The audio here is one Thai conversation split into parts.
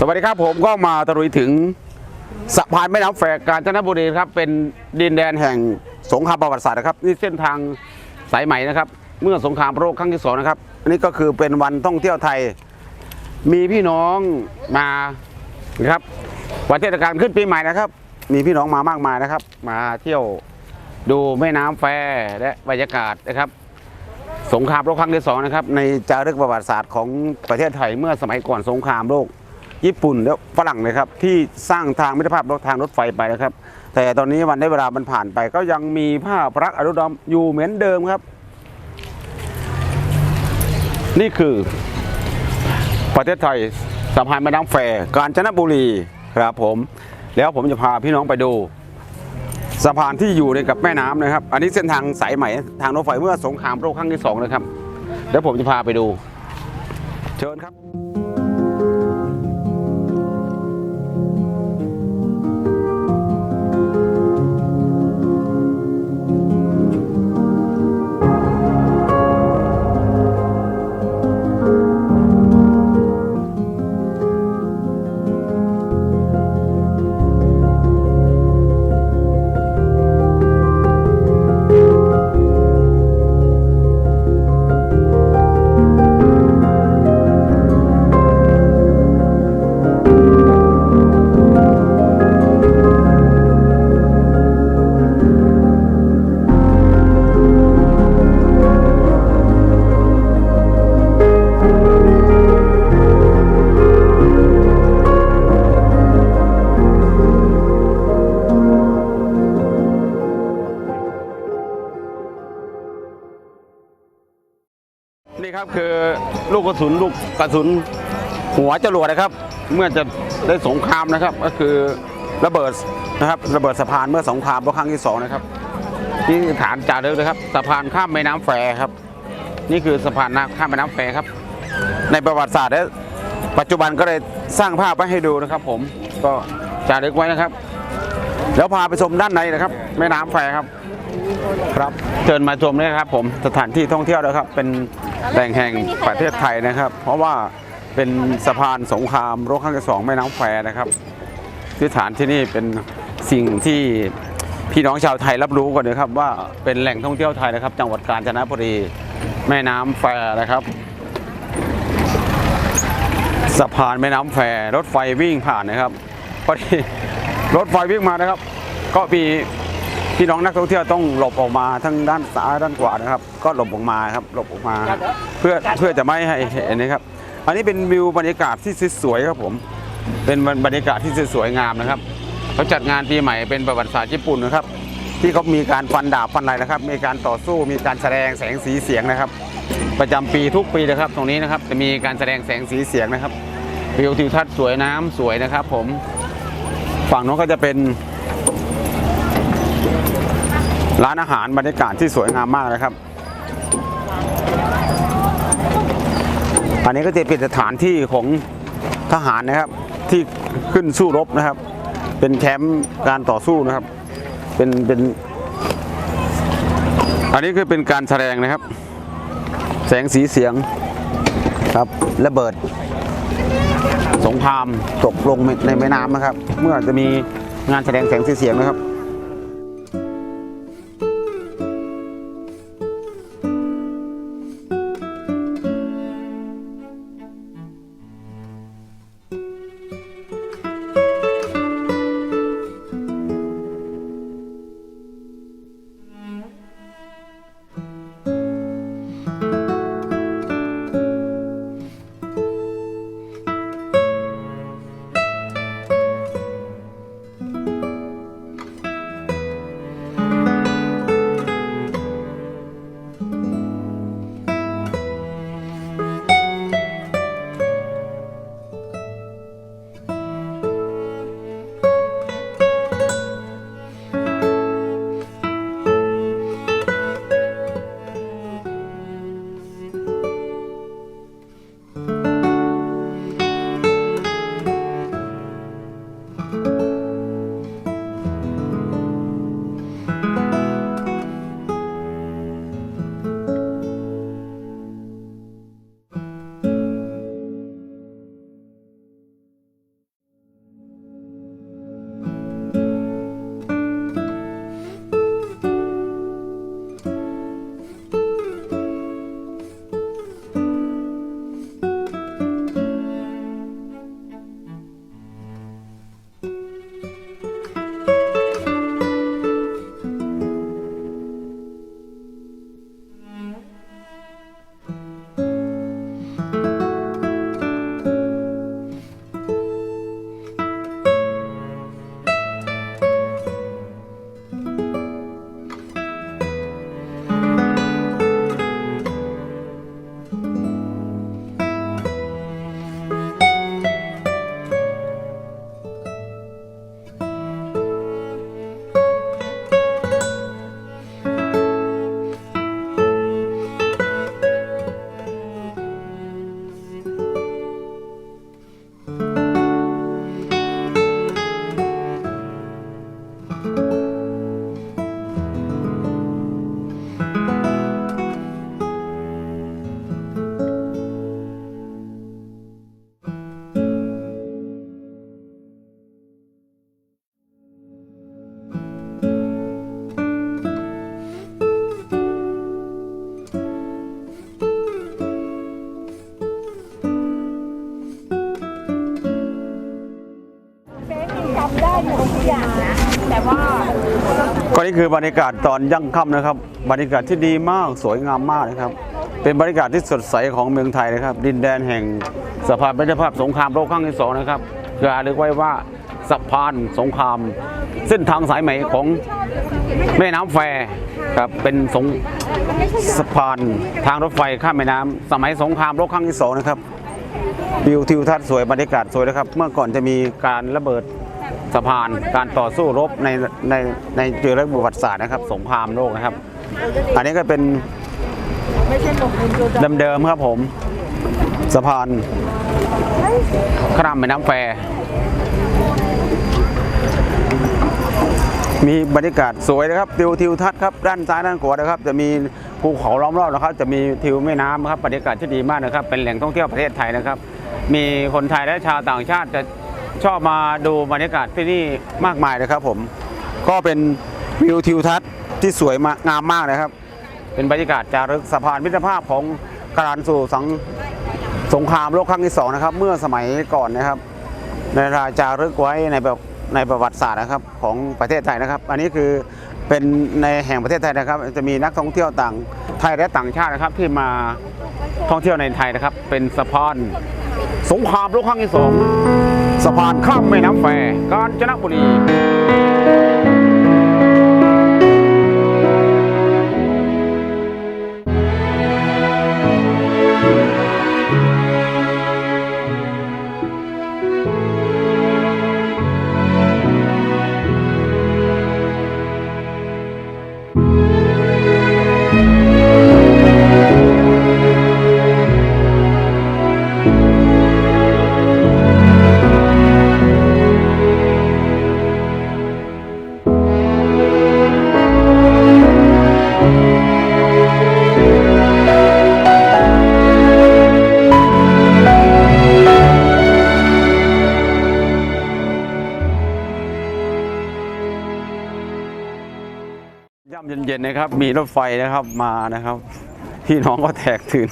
สวัสดีครับผมก็มาตะลุยถึงสะพานแม่น้ำแฝกกาญจนบุรีครับ เป็นดินแดนแห่งสงครามประวัติศาสตร์นะครับนี่เส้นทางสายใหม่นะครับ เมื่อสงครามโลกครั้งที่สองนะครับอันนี้ก็คือเป็นวันท่องเที่ยวไทย มีพี่น้องมานะครับวันเทศกาลขึ้นปีใหม่นะครับ มีพี่น้องมามากมายนะครับ มาเที่ยวดูแม่น้ำแฟและบรรยากาศนะครับ สงครามโลกครั้งที่สองนะครับในจารึกประวัติศาสตร์ของประเทศไทยเมื่อสมัยก่อนสงครามโลก ญี่ปุ่นและฝรั่งเลยครับที่สร้างทางมิตรภาพรถทางรถไฟไปนะครับ แต่ตอนนี้วันได้เวลามันผ่านไป ก็ยังมีภาพรักอนุดมอยู่เหมือนเดิมครับ นี่คือ ประเทศไทยสะพานแม่น้ำแฟกาญจนบุรีครับผม แล้วผมจะพาพี่น้องไปดูสะพานที่อยู่ในกับแม่น้ำนะครับ อันนี้เส้นทางสายใหม่ทางรถไฟเมื่อสงครามโลกครั้งที่สองนะครับ เดี๋ยวผมจะพาไปดู เชิญครับ นี่ครับคือลูกกระสุนลูกกระสุนหัวจรวดนะครับ เมื่อจะได้สงครามนะครับ ก็คือระเบิดนะครับระเบิดสะพานเมื่อสงครามครั้งที่สองนะครับนี่คือฐานจ่าเดิมนะครับสะพานข้ามแม่น้ำแฟครับ นี่คือสะพานข้ามแม่น้ำแฟครับ ในประวัติศาสตร์และปัจจุบันก็เลยสร้างภาพไว้ให้ดูนะครับ ผมก็จ่าเรึกไว้นะครับ แล้วพาไปชมด้านในนะครับ แม่น้ำแฟครับ ครับเชิญมาชมเลยครับผมสถานที่ท่องเที่ยวนะครับ เป็นแหล่งแห่งประเทศไทยนะครับ เพราะว่าเป็นสะพานสงครามโลกครั้งที่สองแม่น้ำแควนะครับที่ฐานที่นี่เป็นสิ่งที่พี่น้องชาวไทยรับรู้ก่อนนะครับ ว่าเป็นแหล่งท่องเที่ยวไทยนะครับ จังหวัดกาญจนบุรีแม่น้ำแควนะครับสะพานแม่น้ำแควรถไฟวิ่งผ่านนะครับพอดีรถไฟวิ่งมานะครับ ก็มี พี่น้องนักท่องเที่ยวต้องหลบออกมาทั้งด้านซ้ายด้านขวานะครับ ก็หลบออกมาครับหลบออกมา เพื่อเพื่อจะไม่ให้เห็นนะครับ อันนี้เป็นวิวบรรยากาศที่สวยๆครับผม เป็นบรรยากาศที่สวยงามนะครับเขาจัดงานปีใหม่เป็นประวัติศาสตร์ญี่ปุ่นนะครับ ที่เขามีการฟันดาบฟันอะไรนะครับ มีการต่อสู้มีการแสดงแสงสีเสียงนะครับ ประจำปีทุกปีนะครับ ตรงนี้นะครับจะมีการแสดงแสงสีเสียงนะครับวิวทิวทัศน์สวยน้ำสวยนะครับ ผมฝั่งโน้นก็จะเป็น ร้านอาหารบรรยากาศที่สวยงามมากนะครับ อันนี้ก็จะเป็นสถานที่ของทหารนะครับ ที่ขึ้นสู้รบนะครับ เป็นแคมป์การต่อสู้นะครับ เป็นเป็นอันนี้คือเป็นการแสดงนะครับ แสงสีเสียงครับระเบิด สงครามตกลงในแม่น้ำนะครับ เมื่อจะมีงานแสดงแสงสีเสียงนะครับ คือบรรยากาศตอนยั่งค่ำนะครับ บรรยากาศที่ดีมากสวยงามมากนะครับ เป็นบรรยากาศที่สดใสของเมืองไทยนะครับ ดินแดนแห่งสะพานมิตรภาพสงครามโลกครั้งที่สองนะครับระลึกไว้ว่าสะพานสงคราม เส้นทางสายไหม่ของแม่น้ำแฟครับเป็นสงสะพานทางรถไฟข้ามแม่น้ำสมัยสงครามโลกครั้งที่สองนะครับวิวทิวทัศน์สวยบรรยากาศสวยนะครับ เมื่อก่อนจะมีการระเบิด สะพานการต่อสู้รบในในในเจอเรื่องประวัติศาสตร์นะครับ สงครามโลกนะครับ อันนี้ก็เป็นเดิมๆครับผม สะพานข้ามแม่น้ำแฟมีบรรยากาศสวยนะครับทิวทิวทัศน์ครับด้านซ้ายด้านขวานะครับ จะมีภูเขาล้อมรอบนะครับ จะมีทิวแม่น้ำครับบรรยากาศที่ดีมากนะครับ เป็นแหล่งท่องเที่ยวประเทศไทยนะครับ มีคนไทยและชาวต่างชาติจะ ชอบมาดูบรรยากาศที่นี่มากมายนะครับผมก็เป็นวิวทิวทัศน์ที่สวยางามมากนะครับ เป็นบรรยากาศจารึกสะพานมิตรภาพของการสู่สังสงครามโลกครั้งที่สองนะครับ เมื่อสมัยก่อนนะครับในราจารึกไว้ในแบบในประวัติศาสตร์นะครับของประเทศไทยนะครับ อันนี้คือเป็นในแห่งประเทศไทยนะครับ จะมีนักท่องเที่ยวต่างไทยและต่างชาตินะครับ ที่มาท่องเที่ยวในไทยนะครับ เป็นสะพานสงครามโลกครั้งที่สอง สะพานข้ามแม่น้ำแฟกาญจนบุรี ย่ำเย็นๆนะครับ มีรถไฟนะครับมานะครับ พี่น้องก็แตกตื่น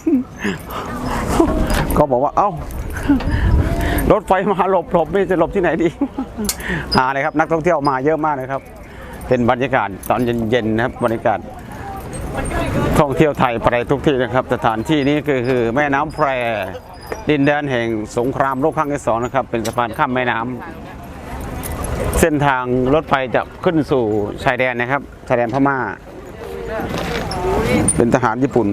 ก็บอกว่าเอ้ารถไฟมาหลบหลบไม่จะหลบที่ไหนดี หาเลยครับ นักท่องเที่ยวมาเยอะมากนะครับ เป็นบรรยากาศตอนเย็นๆนะครับบรรยากาศท่องเที่ยวไทยไปทุกที่นะครับ สถานที่นี้คือคือแม่น้ำแพรดินแดนแห่งสงครามโลกครั้งที่สองนะครับ เป็นสะพานข้ามแม่น้ำ เส้นทางรถไฟจะขึ้นสู่ชายแดนนะครับ ชายแดนพม่า เป็นทหารญี่ปุ่น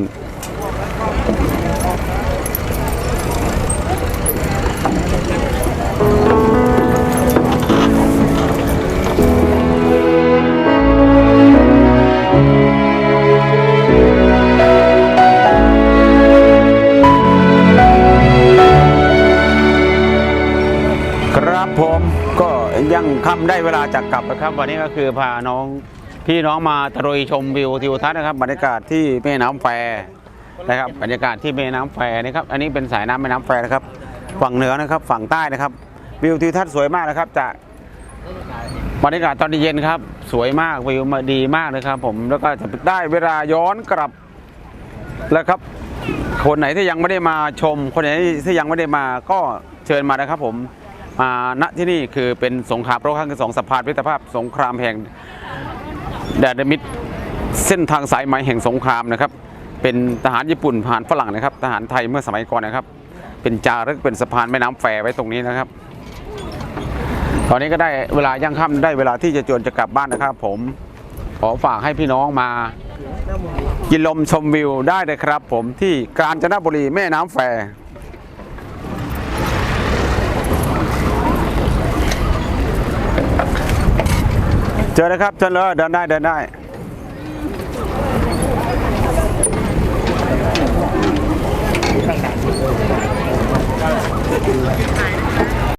ค่ำได้เวลาจะกลับนะครับ วันนี้ก็คือพาน้องพี่น้องมาตะลุยชมวิวทิวทัศน์นะครับ บรรยากาศที่แม่น้ำแฟนะครับ บรรยากาศที่แม่น้ำแฟนะครับ อันนี้เป็นสายน้ำแม่น้ำแฟนะครับ ฝั่งเหนือนะครับ ฝั่งใต้นะครับ วิวทิวทัศน์สวยมากนะครับจากบรรยากาศตอนเย็นครับ สวยมากวิวมาดีมากนะครับ ผมแล้วก็จะได้เวลาย้อนกลับแล้วครับ คนไหนที่ยังไม่ได้มาชม คนไหนที่ยังไม่ได้มาก็เชิญมานะครับผม ณที่นี่คือเป็นสงครามโลกครั้งที่สองสะพานมิตรภาพสงครามแห่งแดดมิดเส้นทางสายไหมแห่งสงครามนะครับ เป็นทหารญี่ปุ่นผ่านฝรั่งนะครับ ทหารไทยเมื่อสมัยก่อนนะครับ เป็นจารึกเป็นสะพานแม่น้ำแฟไว้ตรงนี้นะครับ ตอนนี้ก็ได้เวลาย่างค่ำได้เวลาที่จะจวนจะกลับบ้านนะครับ ผมขอฝากให้พี่น้องมากินลมชมวิวได้เลยครับ ผมที่กาญจนบุรีแม่น้ำแฟ เจอแล้วครับเจอเลยเดินได้เดินได้